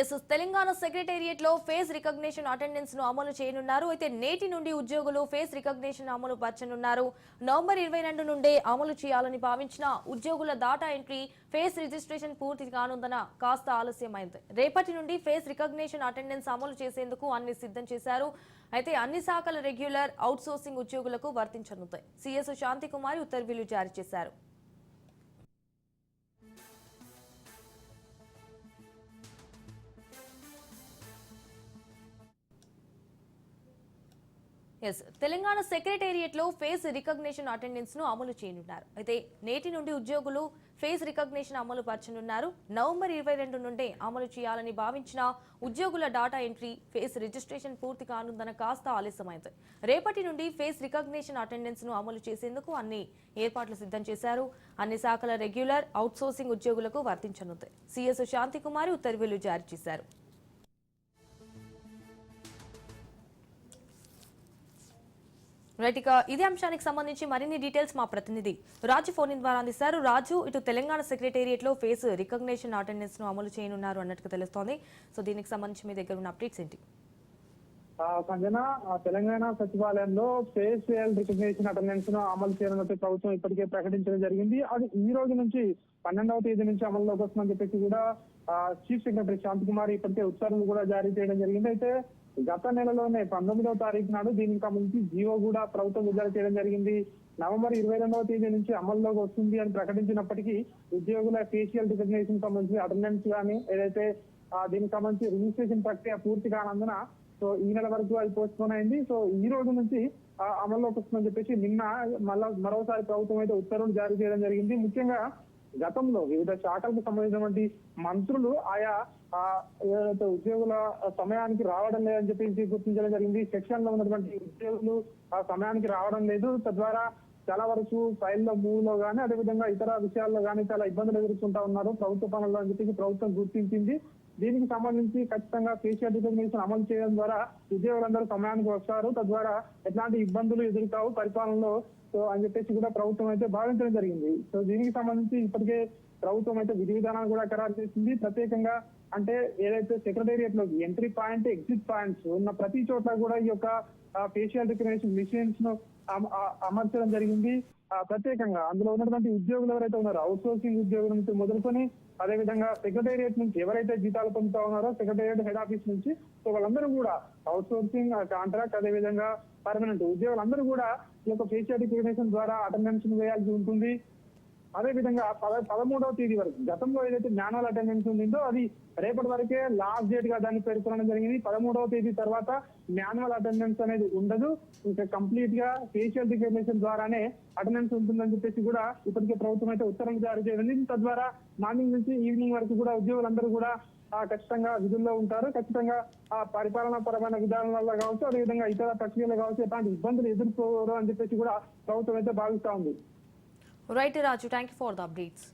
Yes Telangana సెక్రటేరియట్లో face recognition అటెండెన్స్ను అమలు చేయనున్నారు. అయితే నేటి నుండి ఉద్యోగులు ఫేస్ రికగ్నిషన్ అమలు పరచనున్నారు. నవంబర్ ఇరవై రెండు నుండే అమలు చేయాలని భావించిన ఉద్యోగుల డాటా ఎంట్రీ ఫేస్ రిజిస్ట్రేషన్ పూర్తి కానుందన కాస్త ఆలస్యమైంది. రేపటి నుండి ఫేస్ రికగ్నిషన్ అటెండెన్స్ అమలు చేసేందుకు అన్ని సిద్ధం చేశారు. అయితే అన్ని శాఖల రెగ్యులర్ అవుట్సోర్సింగ్ ఉద్యోగులకు వర్తించనుంది. సీఎస్ శాంతికుమారి ఉత్తర్వులు జారీ చేశారు. ఎస్ తెలంగాణ సెక్రటేరియట్లో ఫేస్ రికగ్నిషన్ అటెండెన్స్ను అమలు చేయనున్నారు. అయితే నేటి నుండి ఉద్యోగులు ఫేస్ రికగ్నిషన్ అమలు పరచనున్నారు. నవంబర్ ఇరవై రెండు నుండే అమలు చేయాలని భావించిన ఉద్యోగుల డాటా ఎంట్రీ ఫేస్ రిజిస్ట్రేషన్ పూర్తి కానుందన కాస్త ఆలస్యమైంది. రేపటి నుండి ఫేస్ రికగ్నిషన్ అటెండెన్స్ను అమలు చేసేందుకు అన్ని ఏర్పాట్లు సిద్ధం చేశారు. అన్ని శాఖల రెగ్యులర్ అవుట్సోర్సింగ్ ఉద్యోగులకు వర్తించనుంది. సీఎస్ శాంతికుమారి ఉత్తర్వులు జారీ చేశారు. రైట్ ఇక ఇదే అంశానికి సంబంధించి మరిన్ని డీటెయిల్స్ మా ప్రతినిధి రాజు ఫోన్ ద్వారా అందిస్తారు రాజు ఇటు తెలంగాణ సెక్రటేరియట్లో ఫేస్ రికగ్నిషన్ అటెండెన్స్ను అమలు చేయనున్నారు అన్నట్టుగా తెలుస్తోంది. సో దీనికి సంబంధించి మీ దగ్గర ఉన్న అప్డేట్స్ ఏంటి? ఆ, సంజన తెలంగాణ సచివాలయంలో ఫేషియల్ రికగ్నేషన్ అటెండెన్స్ను అమలు చేయనున్నట్టు ప్రభుత్వం ఇప్పటికే ప్రకటించడం జరిగింది. అది ఈ రోజు నుంచి పన్నెండవ తేదీ నుంచి అమల్లోకి వస్తుందని చెప్పేసి కూడా చీఫ్ సెక్రటరీ శాంత్ కుమార్ ఇప్పటికే ఉత్తర్వులు కూడా జారీ చేయడం జరిగింది. అయితే గత నెలలోనే పంతొమ్మిదవ తారీఖు నాడు దీనికి సంబంధించి జియో కూడా ప్రభుత్వం విడుదల చేయడం జరిగింది. నవంబర్ ఇరవై రెండవ తేదీ నుంచి అమల్లోకి వస్తుంది అని ప్రకటించినప్పటికీ ఉద్యోగుల ఫేషియల్ రికగ్నేషన్ సంబంధించి అటెండెన్స్ కానీ ఏదైతే దీనికి సంబంధించి రిజిస్ట్రేషన్ ప్రక్రియ పూర్తి కానందున సో ఈ నెల వరకు అది పోస్ట్ పోన్ అయింది. సో ఈ రోజు నుంచి అమల్లోకి వస్తుందని చెప్పేసి నిన్న మళ్ళా మరోసారి ప్రభుత్వం అయితే ఉత్తర్వులు జారీ చేయడం జరిగింది. ముఖ్యంగా గతంలో వివిధ శాఖలకు సంబంధించినటువంటి మంత్రులు ఆయా ఆ, ఏదైతే ఉద్యోగుల సమయానికి రావడం లేదని చెప్పేసి గుర్తించడం జరిగింది. సెక్షన్లో ఉన్నటువంటి ఉద్యోగులు ఆ సమయానికి రావడం లేదు. తద్వారా చాలా వరకు ఫైల్లో మూవ్లో కానీ అదేవిధంగా ఇతర విషయాల్లో కానీ చాలా ఇబ్బందులు ఎదుర్కొంటా ఉన్నారు. ప్రభుత్వ పనుల్లో అని చెప్పేసి ప్రభుత్వం గుర్తించింది. దీనికి సంబంధించి ఖచ్చితంగా ఫేషియల్ డిటర్మినేషన్ అమలు చేయడం ద్వారా ఉద్యోగులందరూ సమయానికి వస్తారు. తద్వారా ఎట్లాంటి ఇబ్బందులు ఎదురుకావు పరిపాలనలో. సో అని చెప్పేసి కూడా ప్రభుత్వం అయితే భావించడం జరిగింది. సో దీనికి సంబంధించి ఇప్పటికే ప్రభుత్వం అయితే విధి విధానాలు కూడా ఖరారు చేసింది. ప్రత్యేకంగా అంటే ఏదైతే సెక్రటేరియట్లో ఎంట్రీ పాయింట్ ఎగ్జిట్ పాయింట్స్ ఉన్న ప్రతి చోట్ల కూడా ఈ యొక్క ఫేషియల్ రికగ్నేషన్ మిషన్స్ను అమ- అమర్చడం జరిగింది. ప్రత్యేకంగా అందులో ఉన్నటువంటి ఉద్యోగులు ఎవరైతే ఉన్నారో అవుట్ సోర్సింగ్ ఉద్యోగుల నుంచి మొదలుకొని అదే విధంగా సెక్రటేరియట్ నుంచి ఎవరైతే జీతాలు పొందుతా ఉన్నారో సెక్రటేరియట్ హెడ్ ఆఫీస్ నుంచి సో వాళ్ళందరూ కూడా అవుట్ సోర్సింగ్ కాంట్రాక్ట్ అదే విధంగా పర్మనెంట్ ఉద్యోగులందరూ కూడా ఈ యొక్క ఫేషియల్ రికగ్నేషన్ ద్వారా అటెండెన్స్ వేయాల్సి ఉంటుంది. అదే విధంగా పద పదమూడవ తేదీ వరకు గతంలో ఏదైతే జ్ఞానాల అటెండెన్స్ ఉండిందో అది రేపటి వరకే లాస్ట్ డేట్గా దాన్ని పేర్కొనడం జరిగింది. పదమూడవ తేదీ తర్వాత మాన్యువల్ అటెండెన్స్ అనేది ఉండదు. ఇంకా కంప్లీట్గా ఫేషియల్ రికగ్నిషన్ ద్వారానే అటెండెన్స్ ఉంటుందని చెప్పేసి కూడా ఇప్పటికే ప్రభుత్వం అయితే ఉత్తర్వులు జారీ చేయండి తద్వారా మార్నింగ్ నుంచి ఈవినింగ్ వరకు కూడా ఉద్యోగులందరూ కూడా ఖచ్చితంగా విధుల్లో ఉంటారు. ఖచ్చితంగా ఆ పరిపాలనా పరమైన విధానాలలో కావచ్చు అదేవిధంగా ఇతర ప్రక్రియలు కావచ్చు ఎలాంటి ఇబ్బందులు ఎదుర్కోరు అని చెప్పేసి కూడా ప్రభుత్వం అయితే భావిస్తా ఉంది. Right Raju thank you for the updates